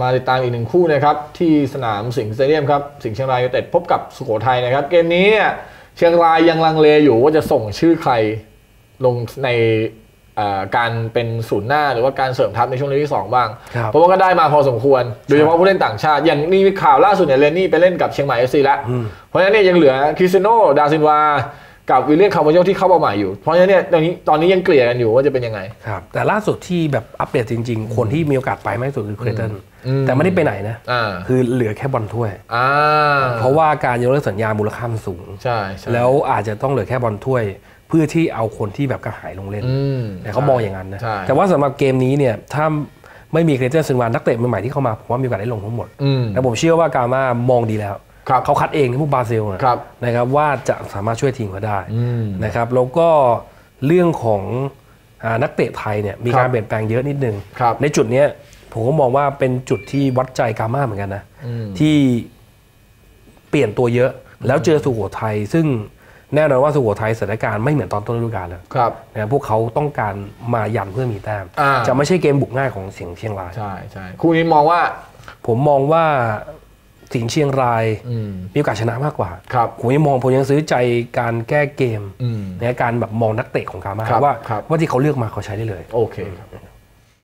มาติดตามอีกหนึ่งคู่นะครับที่สนามสิงห์สเตเดียมครับสิงห์เชียงรายยูไนเต็ดพบกับสุโขทัยนะครับ เกมนี้เนี่ยเชียงรายยังลังเลอยู่ว่าจะส่งชื่อใครลงในเอ่อการเป็นศูนย์หน้าหรือว่าการเสริมทัพในช่วงฤดูที่สองบ้างครับเพราะว่าก็ได้มาพอสมควร โดยเฉพาะผู้เล่นต่างชาติ อย่างมีข่าวล่าสุดเนี่ยเรนนี่ไปเล่นกับเชียงใหม่เอฟซีแล้ว เพราะฉะนั้นเนี่ยยังเหลือคริสเตยโนดาซินวา กับวิลเลียมคาร์วาโยที่เข้ามาใหม่อยู่ เพราะฉะนั้นเนี่ยตอนนี้ตอนนี้ยังเกลี่ยกันอยู่ว่าจะเป็นยังไง ครับ แต่ล่าสุดที่แบบอัปเดตจริง ๆ คนที่มีโอกาสไปมากที่สุดคือเครเตันอืมแต่ไม่ได้ไปไหนนะอ่าคือเหลือแค่บอลถ้วยอ่าเพราะว่าการยกเลิกสัญญามูลค่ามันสูงใช่ใช่แล้วอาจจะต้องเหลือแค่บอลถ้วย เพื่อที่เอาคนที่แบบกระหายลงเล่นอืมแต่เขามองอย่างนั้นนะใช่แต่ว่าสำหรับเกมนี้เนี่ยถ้าไม่มีเครเตันซึนวานนักเตะใหม่ๆที่เข้ามาผมว่ามีโอกาสได้ลงทั้งหมดอืมแต่ผมเชื่อว่ากามามองดีแล้วครับ เขาคัดเองที่พวกบราซิลนะครับนะครับว่าจะสามารถช่วยทีมเขาได้อืมนะครับแล้วก็เรื่องของอานักเตะไทยเนี่ยมีครับการเปลี่ยนแปลงเยอะนิดนึงครับในจุดเนี้ยผมก็มองว่าเป็นจุดที่วัดใจกามาเหมือนกันนะอืมที่เปลี่ยนตัวเยอะ แล้วเจอสุโขทัยซึ่งแน่นอนว่าสุโขทัยสถานการณ์ไม่เหมือนตอนต้นฤดูกาลแล้วครับนะครับพวกเขาต้องการมายันเพื่อมีแต้มอ่าจะไม่ใช่เกมบุกง่ายของเสียงเชียงรายใช่ใช่คู่นี้มองว่า ผมมองว่า สิงห์เชียงรายอืมมีโอกาสชนะมากกว่าครับผมยังมองผมยังซื้อใจการแก้เกมอืมในการแบบมองนักเตะของกามาครับว่าครับว่าที่เขาเลือกมาเขาใช้ได้เลย โอเคครับ